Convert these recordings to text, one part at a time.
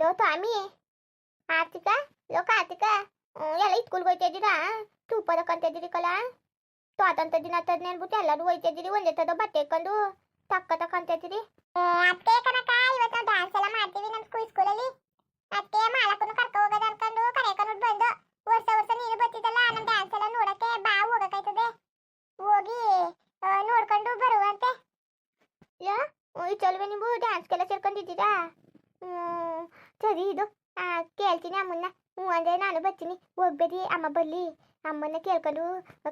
Low ತಾಮಿ ಆರ್ತಿಕ low ಆರ್ತಿಕ. ಎಲ್ಲ ಇಟ್ಕೊಳ್ಗೆ ಹೋಯ್ತಿದ್ದೀರಾ ತುಪ್ಪದ ಕಂತಿದ್ದೀರಿ ಕಲ. ಸ್ವಾತಂತ್ರ್ಯ ದಿನ ತದ್ ನೆನ್ಬಿಟ್ಟು ಎಲ್ಲರೂ ಹೋಯ್ತಿದ್ದೀರಿ ಒಂದೇ ತದ ಬಟ್ಟೆ ಇಕ್ಕೊಂಡು ತಕ್ಕ ತಕ್ಕ ಅಂತಿದ್ದೀರಿ ಅತ್ತೆ ಕನಕ ಇವತ್ತು ಡ್ಯಾನ್ಸ್ ಎಲ್ಲ ಮಾಡ್ತೀವಿ ನಮ್ಮ ಸ್ಕೂಲ್ ಸ್ಕೂಲಲ್ಲಿ ಅತ್ತೆ ಮಾಲಕನು ಕರ್ಕೊ ಹೋಗೋದು ಅನ್ಕೊಂಡು ಕರೆಕೊಂಡು ಬಂದು ವರ್ಷ ವರ್ಷ ನೀನು ಬರ್ತಿದ್ದಲ್ಲ ನಮ್ಮ ಡ್ಯಾನ್ಸ್ ಎಲ್ಲ ನೋಡಕ್ಕೆ ಬಾ ಹೋಗಕ್ಕಾಯ್ತದೆ. ಹೋಗಿ ನೋಡ್ಕೊಂಡು ಬರುವಂತೆ ಈ ಚಲುವೆ ನೀವು ಡ್ಯಾನ್ಸ್ಗೆಲ್ಲ ಸೇರ್ಕೊಂಡಿದ್ದೀರಾ? ಹ್ಮ್ ಸರಿ ಇದು. ಆ, ಕೇಳ್ತೀನಿ ಅಮ್ಮನ್ನ. ಹ್ಞೂ ಅಂದರೆ ನಾನು ಬರ್ತೀನಿ. ಹೋಗ್ಬೇಡಿ ಅಮ್ಮ ಬರಲಿ. ಅಮ್ಮನ್ನ ಕೇಳ್ಕೊಂಡು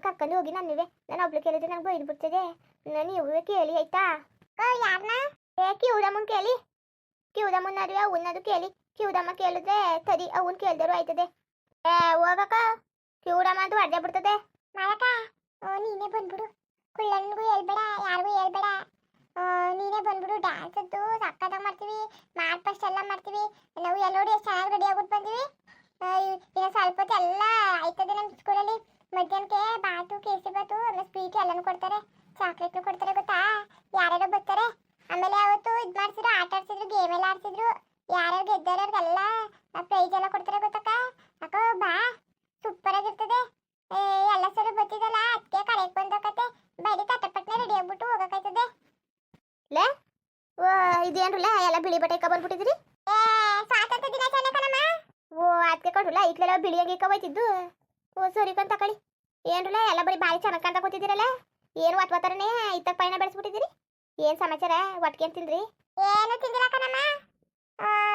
ಕರ್ಕೊಂಡು ಹೋಗಿ ನನ್ನುವೆ. ನಾನು ಒಬ್ಳು ಕೇಳಿದ್ರೆ ನಂಗೆ ಬೈದು ಬಿಡ್ತದೆ. ನಾನು ನೀವು ಕೇಳಿ ಆಯ್ತಾ? ಯಾರನ್ನ ಏ ಕಿವುದಮ್ಮನ್ ಕೇಳಿ. ಕಿವುದಮ್ಮನದು ಅವನ್ನದು ಕೇಳಿ. ಕಿವುದಮ್ಮ ಕೇಳಿದ್ರೆ ಸರಿ ಅವನ್ ಕೇಳ್ದರು ಆಯ್ತದೆ. ಏ ಹೋಗಕ್ಕ. ಕಿವುಡಮ್ಮ ಅದು ಅಡ್ಡ ಬಿಡ್ತದೆ. ಮಾಡಕ್ಕ ನೀನೇ ಬಂದ್ಬಿಡು. ಕುಳ್ಳನ್ಗೂ ಹೇಳ್ಬೇಡ ಯಾರಿಗೂ ಹೇಳ್ಬೇಡ. ನೀನೇ ಬಂದ್ಬಿಡು ಡ್ಯಾನ್ಸ್ ಅಂತೂ ಸಕ್ಕತ್ತಾಗಿ ಮಾಡ್ತೀವಿ ಮಾಡ್ ಫಸ್ಟ್ ಎಲ್ಲ ಮಾಡ್ತೀವಿ, ನಾವು ಎಲ್ಲ ನೋಡಿ ಚೆನ್ನಾಗಿ ರೆಡಿ ಆಗ್ಬಿಟ್ಟು ಬಂದೀವಿ. ಇನ್ನೊಂದು ಸ್ವಲ್ಪ ಹೊತ್ತು ಎಲ್ಲ ಆಯ್ತದೆ ನಮ್ಮ ಸ್ಕೂಲಲ್ಲಿ ಮಧ್ಯಾಹ್ನಕ್ಕೆ ಬಾತು, ಕೇಸರಿ ಬಾತು, ಆಮೇಲೆ ಸ್ವೀಟ್ ಎಲ್ಲನೂ ಕೊಡ್ತಾರೆ ಚಾಕ್ಲೇಟ್ನು ಕೊಡ್ತಾರೆ, ಗೊತ್ತಾ? ಯಾರ್ಯಾರು ಬರ್ತಾರೆ. ಆಮೇಲೆ ಅವತ್ತು ಇದು ಮಾಡ್ಸಿದ್ರು, ಆಟ ಆಡ್ಸಿದ್ರು ಗೇಮ್ ಎಲ್ಲ ಆಡ್ಸಿದ್ರು. ಯಾರ್ಯಾರು ಗೆದ್ದವ್ರಿಗೆಲ್ಲ ಪ್ರೈಸ್ ಎಲ್ಲ ಕೊಡ್ತಾರೆ ಗೊತ್ತಕ್ಕ ಅಕ್ಕ ಬಾ ಸೂಪರ್ ಆಗಿರ್ತದೆ ಏ, ಎಲ್ಲ ಸಲ ಬರ್ತಿದ್ದಲ್ಲ ಅದಕ್ಕೆ ಕರೆಯಕ್ ಬಂದಕತ್ತೆ ಬರೀ ತಟ್ಟಪಟ್ನೆ ರೆಡಿ ಆಗ್ಬಿಟ್ಟು ಹೋಗಕ್ಕಾಯ್ತದೆ ಓ ಇದೇನ್ರಲ್ಲ ಎಲ್ಲ ಬಿಳಿ ಬಟ್ಟೆ ಇಕ್ಕ ಬಂದ್ಬಿಟ್ಟಿದ್ರಿ ಏ ಸ್ವಾತಂತ್ರ್ಯ ದಿನಾಚರಣೆ ಕಣಮ್ಮ ಓ ಅದಕ್ಕೆ ಕೊಡ್ರಲ್ಲ ಇಟ್ಲೆಲ್ಲ ಬಿಳಿಯಾಗಿ ಕವೈತಿದ್ದು ಓ ಸರಿ ಕಂತ ತಕೊಳ್ಳಿ ಏನ್ರಲ್ಲ ಎಲ್ಲ ಬರೀ ಬಾರಿ ಚೆನ್ನಾಗಿ ಕಾಣ್ತಾ ಕೂತಿದ್ದೀರಲ್ಲ? ಏನು ಅಥವಾ ಒತ್ತರನೇ ಇತ್ತ ಪೈನ ಬೆಳೆಸ್ಬಿಟ್ಟಿದ್ದೀರಿ? ಏನ್ ಸಮಾಚಾರ? ಒಟ್ಕೇನ್ ತಿಂದ್ರಿ? ಏನು ತಿಂದಿಲ್ಲ ಕಣಮ್ಮ.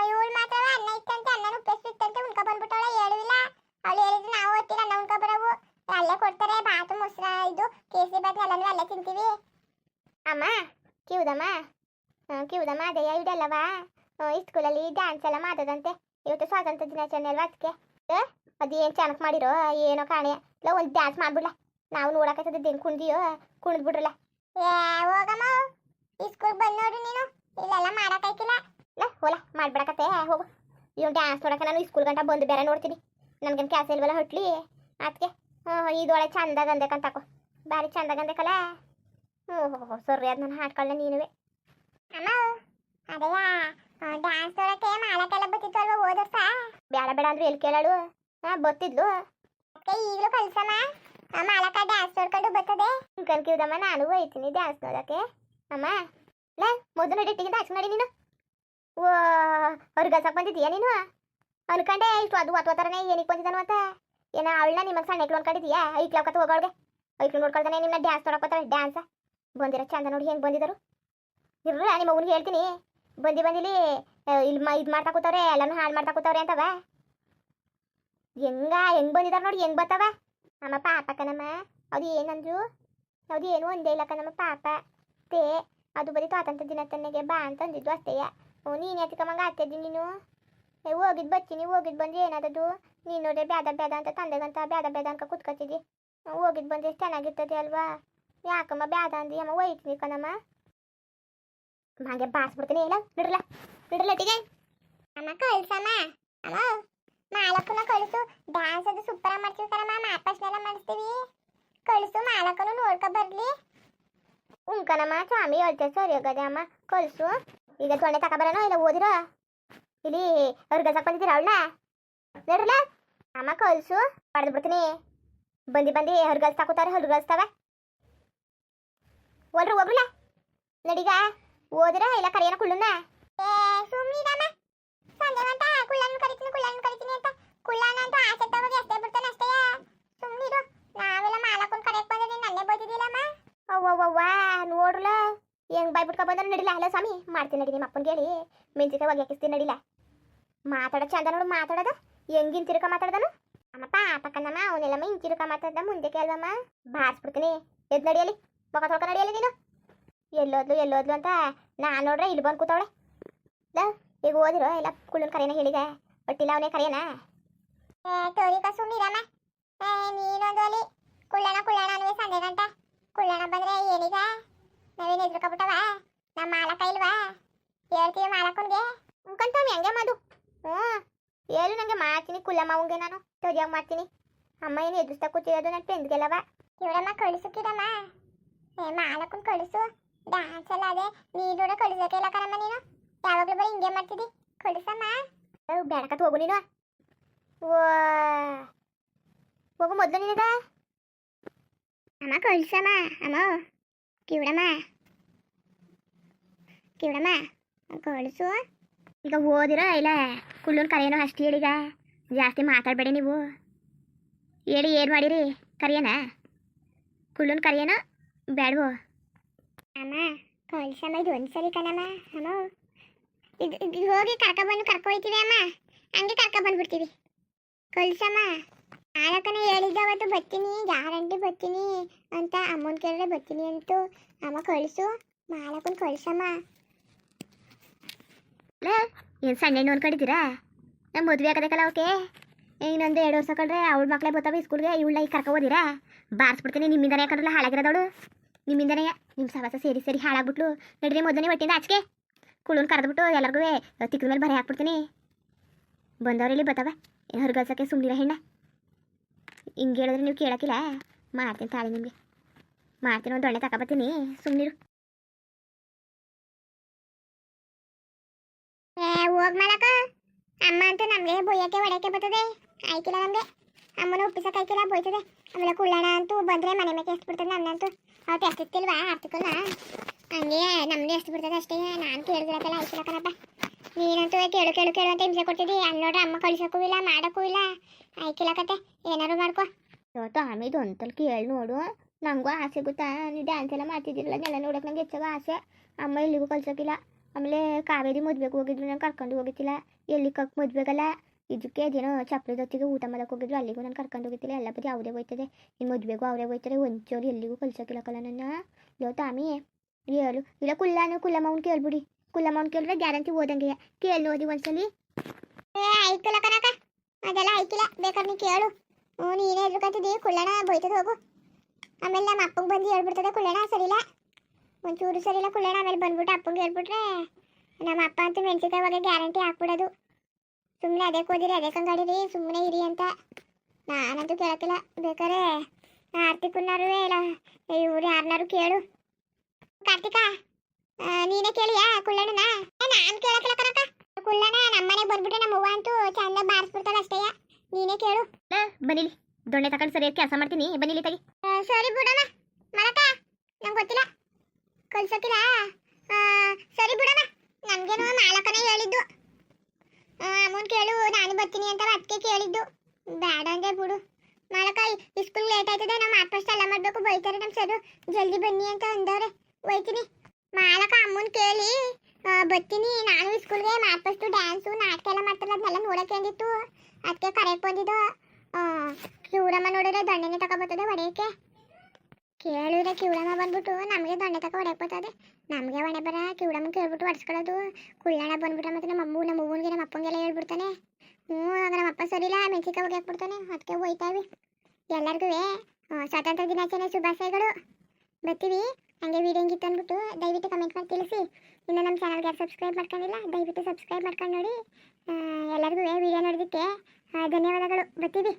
ಇವಳು ಮಾತ್ರ ಅನ್ನ ಇತ್ತಂತೆ ಅನ್ನನು ಇತ್ತಂತೆ ಉಣ್ಕೊ ಬಂದ್ಬಿಟ್ಟವಳೆ ಹೇಳುವಿಲ್ಲ. ಅವಳು ಹೇಳಿದ್ರೆ ನಾವು ಒಟ್ಟಿಗೆ ಅನ್ನ ಉಣ್ಕೊ ಬರವು. ಅಲ್ಲೇ ಕೊಡ್ತಾರೆ ಬಾತು ಮೊಸರ ಇದು ಕೇಸರಿ ಬಾತ್ ಎಲ್ಲನೂ ಅಲ್ಲೇ ತಿಂತೀವಿ. ಅಮ್ಮ ಕಿವುದಮ್ಮ? ಕಿವುದಮ್ಮ ಅದೇ ಇದೆಲ್ಲವಾ ಸ್ಕೂಲಲ್ಲಿ ಡ್ಯಾನ್ಸ್ ಎಲ್ಲ ಮಾಡೋದಂತೆ ಇವತ್ತು ಸ್ವಾತಂತ್ರ್ಯ ದಿನಾಚರಣೆ ಅಲ್ವಾ ಅದಕ್ಕೆ? ಅದೇನು ಚಾನಕ್ ಮಾಡಿರೋ? ಏನೋ ಕಾಣೆ. ಇಲ್ಲ ಒಂದು ಡ್ಯಾನ್ಸ್ ಮಾಡ್ಬಿಡ್ಲ. ನಾವು ನೋಡಕತ್ತದ ಹೆಂಗ್ ಕುಣ್ದಿಯೋ ಕುಣಿದ್ಬಿಡ್ರಲ್ಲ ಹೋಗಮ್ಮ. ಈ ಸ್ಕೂಲ್ ಬಂದ್ ನೋಡು ನೀನು. ಇಲ್ಲೆಲ್ಲ ಮಾಡಕ್ಕಾಯ್ತಿಲ್ಲ ಇಲ್ಲ ಹೋಲ ಮಾಡ್ಬಿಡಕತ್ತೆ. ಹೋಗು. ಇವ್ನು ಡ್ಯಾನ್ಸ್ ನೋಡಕ್ಕೆ ನಾನು ಸ್ಕೂಲ್ ಗಂಟ ಬಂದು ಬೇರೆ ನೋಡ್ತೀನಿ. ನನ್ಗೇನು ಕೆಲಸ ಇಲ್ವಲ್ಲ ಹೊಟ್ಲಿ? ಅದಕ್ಕೆ ಇದೊಳೆ ಚಂದ ಗಂದೆಕಂತಾಕೋ ಭಾರಿ ಚಂದ ಗಂದೆಕಲ್ಲ ಹ್ಞೂ ಹೋ ಸರಿ ಅದು ನಾನು ಹಾಡ್ಕೊಳ್ಳೆ ನೀನುವೆ. ಅಮ್ಮ ಅದೆಯಾ? ಡ್ಯಾನ್ಸ್ ನೋಡಕ್ಕೆ ಮಾಡಕ್ಕೆಲ್ಲ ಬತ್ತಿತ್ತು ಅಲ್ವಾ ಹೋದ ಬೇಡ ಬೇಡ ಅಂದ್ರೆ ಎಲ್ಲಿ ಕೇಳಾಳು? ಹಾ ಬತ್ತಿದ್ಲು ಅದಕ್ಕೆ ಈಗಲೂ ಕಲ್ಸಮ್ಮ. ಮಾಲಕ ಡ್ಯಾನ್ಸ್ ನೋಡ್ಕೊಂಡು ಬರ್ತದೆ. ಕನ್ಕಿವ್ದಮ್ಮ ನಾನು ಹೋಯ್ತೀನಿ ಡ್ಯಾನ್ಸ್ ನೋಡಕ್ಕೆ. ಅಮ್ಮ, ಲೇ, ಮೊದಲು ಡೆಟ್ಟಿಗೆ ಡ್ಯಾನ್ಸ್ ಮಾಡಿ ನೀನು. ಓ ಅವ್ರಿಗೆ ಗಲ್ಸಕ್ಕೆ ಬಂದಿದ್ದೀಯಾ ನೀನು? ಅನ್ಕಂಡೆ ಇಷ್ಟು ಅದು ಅಥ್ವತರನೇ ಏನಕ್ಕೆ ಬಂದಿದ್ದಾನು ಅಂತ. ಏನ, ಅವಳನ್ನ ನಿಮಗೆ ಸಣ್ಣ ಐಕ್ಳು ಅನ್ಕೊಂಡಿದ್ದೀಯಾ ಐಕ್ಳು ಅವಕತ್ತ ಹೋಗೋಳ್ಗೆ ಐಕ್ಳು ನೋಡ್ಕೊಳ್ತಾನೆ ನಿನ್ನ ಡ್ಯಾನ್ಸ್ ನೋಡಕ್ಕೆ ಡ್ಯಾನ್ಸ್ ಬಂದಿರೋ ಚಂದ ನೋಡಿ ಹೆಂಗೆ ಬಂದಿದ್ದರು. ಇರ್ರ, ನಿಮ್ಮ ಅವ್ನಿಗೆ ಹೇಳ್ತೀನಿ. ಬಂದು ಬಂದಿಲಿ ಇಲ್ಲಿ ಇದು ಮಾಡ್ತಾ ಕೂತವ್ರೆ, ಎಲ್ಲನೂ ಹಾಳು ಮಾಡ್ತಾ ಕೂತವ್ರೆ ಅಂತವ? ಹೆಂಗ, ಹೆಂಗ್ ಬಂದಿದಾರ ನೋಡಿ, ಹೆಂಗ್ ಬರ್ತಾವ ಅಮ್ಮ ಪಾಪ ಕಣಮ್ಮ, ಅದು ಏನಂದ್ರು ಅದು ಏನು ಒಂದೇ ಇಲ್ಲ ಕಣಮ್ಮ ಪಾಪ. ತೇ, ಅದು ಬರೀ ತಾತಂತ ದಿನ ತನ್ನಗೆ ಬಾ ಅಂತ ಅಂದಿದ್ದು ಅಷ್ಟೇಯ ನೀನು ಎತ್ಕೊಂಬಂಗ ಆಗ್ತಿದ್ದಿ ನೀನು? ಏ, ಹೋಗಿದ್ ಬಚ್ಚಿನಿ ಹೋಗಿದ್ ಬಂದ್ರೆ ಏನಾದದು ನೀನು ನೋಡ್ರೆ ಬೇಡ ಬೇಡ ಅಂತ ತಂದೆಗಂತ ಬೇಡ ಬೇಡ ಅಂತ ಕುತ್ಕೊತಿದ್ದಿ ಹೋಗಿದ್ ಬಂದ್ರೆ ಚೆನ್ನಾಗಿರ್ತದೆ ಅಲ್ವಾ? ಯಾಕಮ್ಮ ಬೇಡ ಅಂದಿ, ಅಮ್ಮ ಒಯ್ತೀನಿ ಕಣಮ್ಮ. ಹಾಗೆ ಬಾಸ್ಬಿಡ್ತೀನಿ, ಇಲ್ಲ? ಬಿಡ್ರಲ್ಲ? ಬಿಡ್ರಲ್ಲ ಟಿಗೆ ಅಮ್ಮ ಕಳ್ಸಮ್ಮ. ಅಮ್ಮ ಮಾಲಕನ ಕಳಿಸು. ಡ್ಯಾನ್ಸ್ ಅದು ಸೂಪರ್ ಮಾಡ್ತೀವಿ ಕಣಮ್ಮ ಮಾಪಸ್ನೆಲ್ಲ ಮಾಡಿಸ್ತೀವಿ. ಕಳಿಸು, ಮಾಲಕನು ನೋಡ್ಕೊ ಬರ್ಲಿ. ಉಂಕನಮ್ಮ ಸ್ವಾಮಿ ಹೇಳ್ತೆ, ಸರಿ ಹೋಗದೆ ಅಮ್ಮ, ಕಳ್ಸು. ಈಗ ತೊಣೆ ತಗೊಬರೋಣ ಇಲ್ಲ ಓದಿರೋ? ಇಲ್ಲಿ ಅವ್ರಿಗೆ ಗಸಕ್ ಬಂದಿದ್ದೀರ ಅವಳ ನೋಡ್ರಲ್ಲ? ಅಮ್ಮ ಕಳ್ಸು ಪಡೆದು ಬಿಡ್ತೀನಿ. ಬಂದಿ, ಬಂದು ಹೊರ್ಗಲ್ಸ್ ತಗೋತಾರೆ ಹೊರ್ಗಲ್ಸ್ತವ ಒಲ್ರು ಹೋಗ್ರಲ್ಲ ನಡೀಗ? ಓದಿರ? ಇಲ್ಲ ಕರಿಯನ ಕುಳ್ಳನ್ನ ಏ ಸುಮ್ಮನಿದಮ್ಮ ಸಂಜೆ ಗಂಟ ಕುಳ್ಳನ್ನು ಕರಿತೀನಿ ಕುಳ್ಳನ್ನು ಕರಿತೀನಿ ಅಂತ. ಕುಳ್ಳನ ಅಂತ ಆಸೆ ತಗೋಗಿ ಅಷ್ಟೇ ಬಿಡ್ತಾನೆ ಅಷ್ಟೇ. ಸುಮ್ಮನಿರು ನಾವೆಲ್ಲ ಮಾಲಕನ್ ಕರೆಯಕ್ ಬಂದಿದ್ದೀನಿ ನನ್ನೇ ಬೈದಿದ್ದಿಲ್ಲಮ್ಮ ಅವ್ವವ್ವ ನೋಡ್ರಲ ಹೆಂಗ್ ಬೈಬಿಟ್ಕೊ ಬಂದ್ರೆ ಬಂದ ನಡಿಲ್ಲ ಹಲೋ ಸ್ವಾಮಿ, ಮಾಡ್ತೀನಿ ನಡಿ ನಿಮ್ಮ ಅಪ್ಪನ ಕೇಳಿ ಮೆಣಸಿಕಾಯಿ ಒಗೆ ಹಾಕಿಸ್ತೀನಿ ನಡಿಲ್ಲ ಮಾತಾಡೋ ಚಂದ ನೋಡು, ಮಾತಾಡೋದು. ಹೆಂಗಿನ್ ತಿರುಕ ಮಾತಾಡ್ದನು? ಅಮ್ಮ ಪಕ್ಕನಮ್ಮ ಅವನೆಲ್ಲಮ್ಮ ಹಿಂಗ್ ತಿರುಕ ಮಾತಾಡ್ದ ಮುಂದೆ ಕೇಳ್ದಮ್ಮ ಬಾರಿಸ್ಬಿಡ್ತೀನಿ. ಎದ್ ನಡಿಯಲಿ. ಮುಖ ತೊಳ್ಕ ನಡಿಯಲಿ ನೀನು. ಎಲ್ಲೋದ್ಲು ಎಲ್ಲೋದ್ಲು ಅಂತ ನಾನು ನೋಡ್ರೆ ಇಲ್ಲಿ ಬಂದು ಕೂತವಳೆ. ಲ ಈಗ ಓದಿರೋ? ಇಲ್ಲ ಕುಳ್ಳನ್ ಕರೆಯನ ಹೇಳಿದ? ಒಟ್ಟಿಲ್ಲ ಅವನೇ ಕರೆಯನ? ತೋರಿಕ ಸುಮ್ಮನಿರಮ್ಮ ಏ ನೀನೊಂದು ಅಲ್ಲಿ ಕುಳ್ಳಣ ಕುಳ್ಳಣ ಅನ್ನುವೆ ಗಂಟ. ಕುಳ್ಳಣ ಬಂದ್ರೆ ಏನೀಗ ನಾವೇನು ಎದ್ರುಕೊಬಿಟ್ಟವ ನಮ್ಮ ಮಾಲಕ ಇಲ್ವಾ? ಹೇಳ್ತೀವಿ ಮಾಲಕನ್ಗೆ. ಮುಖಂತಮ್ಮಿ ಹಂಗೆ ಮಾಡು. ಹ್ಞೂ. ಹೇಳು ನನಗೆ ಮಾಡ್ತೀನಿ ಕುಲ್ಲಮ್ಮವಂಗೆ ನಾನು. ತೋರಿಯಾಗ ಮಾಡ್ತೀನಿ. ಅಮ್ಮ ಏನು ಎದುರಿಸ್ತಾ ಕೂತಿರೋದು ನನ್ನ ಫ್ರೆಂಡ್ಗೆಲ್ಲವ ಇವಳಮ್ಮ ಕಳಿಸುಕ್ಕಿದಮ್ಮ ಏ ಮಾಲಕನ್ ಕಳಿಸು. ಡ್ಯಾನ್ಸ್ ಎಲ್ಲ ಅದೇ. ನೀನೋಡ ಕಳಿಸಕ್ಕೆ ಇಲ್ಲ ಕಣಮ್ಮ ನೀನು. ಯಾವಾಗಲೂ ಬರೀ ಹಿಂಗೆ ಮಾಡ್ತಿದ್ದಿ. ಕಳಿಸಮ್ಮ ಬೇಡಕತ್ ಹೋಗು ನೀನು. ಓ, ಹೋಗು ಮೊದಲು ನಿನಗ. ಅಮ್ಮ ಕಳಿಸಮ್ಮ ಅಮ್ಮ ಕಿವಿಡಮ್ಮ. ಕಿವಿಡಮ್ಮ ಕಳಿಸು ಈಗ ಓದಿರೋ ಇಲ್ಲ, ಕುಳ್ಳನ್ ಕರೆಯನೋ ಅಷ್ಟು ಹೇಳಿಗ ಜಾಸ್ತಿ ಮಾತಾಡಬೇಡಿ ನೀವು. ಹೇಳಿ, ಏನು ಮಾಡಿರಿ? ಕರಿಯನ? ಕುಳ್ಳನ್ ಕರಿಯನೋ? ಬೇಡವೋ ಅಮ್ಮ ಕಳ್ಸಮ್ಮ ಇದು ಒಂದ್ಸರಿ ಕಣಮ್ಮ. ಅಮ್ಮ, ಇದು ಹೋಗಿ ಕರ್ಕೊಬಂದು ಕರ್ಕೊಯ್ತೀವಿ ಅಮ್ಮ. ಹಂಗೆ ಕರ್ಕೊಬಂದ್ಬಿಡ್ತೀವಿ. ಕಳ್ಸಮ್ಮ ಆಳಕನ ಹೇಳಿದ್ದ ಅವತ್ತು ಬರ್ತೀನಿ, ಗ್ಯಾರಂಟಿ ಬರ್ತೀನಿ ಅಂತ ಅಮ್ಮನ ಕೇಳಿದ್ರೆ ಬರ್ತೀನಿ ಅಂತು. ಅಮ್ಮ, ಕಳಿಸು ಮಾಲಕನ್ ಕಳ್ಸಮ್ಮ. ಏನು ಸಣ್ಣ ಹೆಣ್ಣು ಅನ್ಕೊಂಡಿದ್ದೀರಾ? ನಮ್ಮ ಮದುವೆ ಆಗಬೇಕಲ್ಲ ಅವಕ್ಕೆ ಇನ್ನೊಂದು ಎರಡು ವರ್ಷ ಕಂಡ್ರೆ ಅವಳ ಮಕ್ಕಳೇ ಬರ್ತಾವೆ ಸ್ಕೂಲ್ಗೆ ಇವಳ ಈಗ ಕರ್ಕೊಬೋದಿರಾ? ಬಾರಿಸ್ಬಿಡ್ತೀನಿ ನಿಮ್ಮಿಂದನೇ ಕಡಲ್ಲ ಹಾಳಾಗಿರೋದವಳು ನಿಮ್ಮಿಂದನೇ ನಿಮ್ಮ ಸವಾಸ ಸೇರಿ ಸೇರಿ ಹಾಳಾಗ್ಬಿಟ್ಲು. ನಡ್ರಿ ಮೊದಲನೇ ಹೊಟ್ಟಿಂದ ಆಚೆಗೆ. ಕುಳುನ್ ಕರೆದ್ಬಿಟ್ಟು ಎಲ್ಲರಿಗೂ ತಿಕ್ಕದ ಮೇಲೆ ಬರೆ ಹಾಕ್ಬಿಡ್ತೀನಿ. ಬಂದವ್ರಲ್ಲಿ ಬತ್ತವ. ಏನು ಹೊರಗಲ್ಸಕ್ಕೆ ಸುಮ್ಮನಿರ ಹೆಣ್ಣ? ಹಿಂಗೆ ಹೇಳಿದ್ರೆ ನೀವು ಕೇಳಕ್ಕಿಲ್ಲ? ಮಾಡ್ತೀನಿ ತಾಳಿ ನಿಮಗೆ. ಮಾಡ್ತೀನಿ ಒಂದು ಒಳ್ಳೆ ತಗೊಬರ್ತೀನಿ ಸುಮ್ಮನಿರು ಹೋಗ್ ಮಾಡಕ ಅಮ್ಮ ಅಂತೂ ನಮಗೆ ಬೊಯ್ಯಕ್ಕೆ ಒಡೆಯಕ್ಕೆ ಬರ್ತದೆ. ಆಯ್ಕಿಲ್ಲ ನಮಗೆ. ಅಮ್ಮನ ಒಪ್ಪಿಸಕ್ಕೆ ಆಯ್ಕಿಲ್ಲ ಬೋಯ್ತದೆ. ಆಮೇಲೆ ಕುಳ್ಳಣ ಅಂತೂ ಬಂದ್ರೆ ಮನೆ ಮೇಲೆ ಎಷ್ಟು ಬಿಡ್ತದೆ ನನ್ನಂತೂ ಅವತ್ತು ಎಷ್ಟಿತ್ತಿಲ್ವಾ ಆರ್ತಿಕಲ್ಲ ಹಂಗೆ ನಮ್ದು ಎಷ್ಟು ಬಿಡ್ತದೆ ಅಷ್ಟೇ, ನಾನು ಕೇಳಿದ್ರಕ್ಕೆಲ್ಲ ಆಯ್ಕಿಲ್ಲ ಕಣಪ್ಪ. ನೀನಂತೂ ಕೇಳು ಕೇಳು ಕೇಳು ಅಂತ ಹಿಂಸೆ ಕೊಡ್ತಿದ್ದಿ. ಅಲ್ಲಿ ನೋಡ್ರೆ ಅಮ್ಮ ಕಳ್ಸೋಕ್ಕೂ ಇಲ್ಲ, ಮಾಡೋಕ್ಕೂ ಇಲ್ಲ. ಆಯ್ಕಿಲ್ಲ ಕತೆ ಏನಾರು ಮಾಡ್ಕೊ. ಇವತ್ತು ಆಮೇಲೆ ಒಂತಲ್ ಕೇಳಿ ನೋಡು. ನನಗೂ ಆಸೆ ಗೊತ್ತಾ? ನೀವು ಡ್ಯಾನ್ಸ್ ಎಲ್ಲ ಮಾಡ್ತಿದ್ದಿರಲ್ಲ ಅದನ್ನೆಲ್ಲ ನೋಡಕ್ಕೆ ನಂಗೆ ಹೆಚ್ಚಾಗ ಆಸೆ. ಅಮ್ಮ ಎಲ್ಲಿಗೂ ಕಳ್ಸೋಕಿಲ್ಲ. ಆಮೇಲೆ ಕಾವೇರಿ ಮದ್ವೆಗೆ ಹೋಗಿದ್ರು ನಾನು ಕರ್ಕೊಂಡು ಹೋಗಿತ್ತಿಲ್ಲ. ಎಲ್ಲಿ ಕಕ್, ಮದ್ವೆಗಲ್ಲ? ಇದಕ್ಕೆ ಅದೇನೋ ಚಪ್ಪಲಿ ದೊತ್ತಿಗೆ ಊಟ ಮಾಡಕ್ಕೆ ಹೋಗಿದ್ರು ಅಲ್ಲಿಗೂ ನಾನು ಕರ್ಕೊಂಡು ಹೋಗಿದ್ದಿಲ್ಲ. ಎಲ್ಲ ಬದಿ ಅವರೇ ಹೋಯ್ತದೆ. ನಿಮ್ಮ ಮದ್ವೆಗೂ ಅವರೇ ಹೋಯ್ತಾರೆ. ಒಂಚೂರು ಎಲ್ಲಿಗೂ ಕಳ್ಸೋಕಿಲ್ಲ ಕಲ್ಲ ನನ್ನ ಯೋ ತಾಮಿ, ಹೇಳು. ಇಲ್ಲ ಕುಲ್ಲಾನು ಕುಲ್ಲಮ್ಮವ್ನ ಕೇಳ್ಬಿಡಿ. ಕುಲ್ಲಮೌನ್ ಕೇಳಿದ್ರೆ ಗ್ಯಾರಂಟಿ ಓದಂಗೆ ಕೇಳಿ ನೋಡಿ ಒಂದ್ಸಲಿ. ಏ ಆಯ್ಕಿಲ್ಲ ಕನಕ? ಅದೆಲ್ಲ ಆಯ್ತಿಲ್ಲ. ಬೇಕಾದ್ರೆ ನೀ ಕೇಳು. ಹ್ಞೂ, ನೀನೇ ಎದ್ರುಕಂತಿದ್ದಿ. ಕುಳ್ಳಣ ಬೈತದ ಹೋಗು. ಆಮೇಲೆ ನಮ್ಮ ಅಪ್ಪಂಗೆ ಬಂದು ಹೇಳ್ಬಿಡ್ತದೆ ಕುಳ್ಳಣ ಸರಿಲ್ಲ ಒಂಚೂರು ಸರಿಲ್ಲ ಕುಳ್ಳಣ ಆಮೇಲೆ ಬಂದ್ಬಿಟ್ಟು ಅಪ್ಪಂಗೆ ಹೇಳ್ಬಿಟ್ರೆ ನಮ್ಮ ಅಪ್ಪ ಅಂತೂ ಮೆಣಸಿನ್ಕಾಯಿ ಬಗ್ಗೆ ಗ್ಯಾರಂಟಿ ಹಾಕ್ಬಿಡೋದು. ಸುಮ್ಮನೆ ಅದೇ ಓದಿರಿ ಅದೇ ಕಂಗಾಡಿರಿ ಸುಮ್ಮನೆ ಇರಿ ಅಂತ. ನಾನಂತೂ ಕೇಳಕ್ಕಿಲ್ಲ ಬೇಕಾರೆ ಆರ್ತಿಕುನ್ನಾರು ಇಲ್ಲ ಇವ್ರು ಯಾರನ್ನಾರು ಕೇಳು. ಕಾರ್ತಿಕ ನೀನೇ ಕೇಳಿಯಾ ಕುಳ್ಳಣ್ಣನ? ನಾನು ಕೇಳಕ್ಕಿಲ್ಲ ಕರಕ ಕುಳ್ಳಣ ನಮ್ಮನೆಗೆ ಬಂದ್ಬಿಟ್ರೆ ನಮ್ಮ ಅವ್ವ ಅಂತೂ ಚಂದ ಬಾರಿಸ್ಬಿಡ್ತಾಳೆ ಅಷ್ಟೇ. ನೀನೇ ಕೇಳು. ಬನ್ನಿಲಿ ದೊಣ್ಣೆ ತಗೊಂಡು ಸರಿಯಾಗಿ ಕೆಲಸ ಮಾಡ್ತೀನಿ. ಬನ್ನಿಲಿ ತಗಿ. ಸರಿ ಬಿಡಮ್ಮ. ಮಲಕ. ನಂಗೆ ಗೊತ್ತಿಲ್ಲ. ಕಳ್ಸೋಕಿಲ್ಲ ಆ, ಸರಿ ಬಿಡಮ್ಮ. ನಮಗೇನು ಮಾಲಕನೇ ಹೇಳಿದ್ದು. ಅಮ್ಮನ್ ಕೇಳು, ನಾನು ಬರ್ತೀನಿ ಅಂತ ಅದಕ್ಕೆ ಕೇಳಿದ್ದು. ಬೇಡ ಅಂದೆ ಬಿಡು. ಮಾಲಕ ಇಸ್ಕೂಲ್ ಲೇಟ್ ಆಯ್ತದೆ ನಮ್ಮ ಫಸ್ಟ್ ಎಲ್ಲ ಮಾಡಬೇಕು, ಬೈತಾರೆ ನಮ್ಮ ಸರ್. ಜಲ್ದಿ ಬನ್ನಿ ಅಂತ ಅಂದವ್ರೆ. ಹೋಯ್ತೀನಿ. ಮಾಲಕ, ಅಮ್ಮನ್ ಕೇಳಿ ಬರ್ತೀನಿ. ನಾನು ಸ್ಕೂಲ್ಗೆ ಫಸ್ಟು ಡ್ಯಾನ್ಸು ನಾಟಕ ಎಲ್ಲ ಮಾಡ್ತಾರಲ್ಲ ಅದನ್ನೆಲ್ಲ ನೋಡಕ್ಕೆ ಅಂದಿತ್ತು. ಅದಕ್ಕೆ ಕರೆಕ್ಟ್ ಬಂದಿದ್ದು. ಇವರಮ್ಮ ನೋಡಿದ್ರೆ ದಂಡನೆ ತಗೊಬರ್ತದೆ ಹೊಡೆಯಕ್ಕೆ. ಕೇಳಿದ್ರೆ ಕಿವುಡಮ್ಮ ಬಂದ್ಬಿಟ್ಟು ನಮಗೆ ದೊಣ್ಣೆ ತಕ ಹೊಡೆಯಕ್ಕೆ ಬರ್ತದೆ. ನಮಗೆ ಹೊಣೆ ಬರ, ಕಿವುಡಮ್ಮ ಕೇಳ್ಬಿಟ್ಟು ಹೊಡ್ಸ್ಕೊಳ್ಳೋದು ಕುಳ್ಳಣ ಬಂದ್ಬಿಟ್ಟು ಮತ್ತೆ ನಮ್ಮ ಅಮ್ಮು, ನಮ್ಮ ಅವ್ವನಿಗೆ ನಮ್ಮ ಅಪ್ಪಂಗೆಲ್ಲ ಹೇಳ್ಬಿಡ್ತಾನೆ. ಹ್ಞೂ, ಆಗ ನಮ್ಮ ಅಪ್ಪ ಸರಿಲ್ಲ ಮೆಣಸಿನ್ಕಾಯಿ ಹೋಗಿ ಹಾಕ್ಬಿಡ್ತಾನೆ. ಅದಕ್ಕೆ ಹೋಯ್ತಾವೆ. ಎಲ್ಲರಿಗೂ ಸ್ವಾತಂತ್ರ್ಯ ದಿನಾಚರಣೆ ಶುಭಾಶಯಗಳು. ಬರ್ತೀವಿ. ಹಂಗೆ ವಿಡಿಯೋ ಹಿಂಗಿತ್ತು ಅಂದ್ಬಿಟ್ಟು ದಯವಿಟ್ಟು ಕಮೆಂಟ್ ಮಾಡಿ ತಿಳಿಸಿ. ಇನ್ನು ನಮ್ಮ ಚಾನಲ್ಗೆ ಯಾರು ಸಬ್ಸ್ಕ್ರೈಬ್ ಮಾಡ್ಕೊಂಡಿಲ್ಲ, ದಯವಿಟ್ಟು ಸಬ್ಸ್ಕ್ರೈಬ್ ಮಾಡ್ಕೊಂಡು ನೋಡಿ. ಎಲ್ಲರಿಗೂ ವಿಡಿಯೋ ನೋಡೋದಕ್ಕೆ ಧನ್ಯವಾದಗಳು. ಬರ್ತೀವಿ.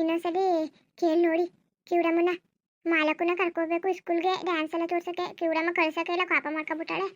ಇನ್ನೊಂದ್ಸರಿ ಕೇಳಿ ನೋಡಿ ಕಿವುಡಮ್ಮನ ಮಾಲಕನ ಕರ್ಕೋಬೇಕು ಸ್ಕೂಲ್ಗೆ ಡ್ಯಾನ್ಸ್ ಎಲ್ಲ ತೋರ್ಸಕ್ಕೆ ಕಿವುಡಮ್ಮ ಕಳ್ಸಕ್ಕೆ ಇಲ್ಲ ಕಾಪ ಮಾಡ್ಕೊಬಿಟ್ಟಾಳೆ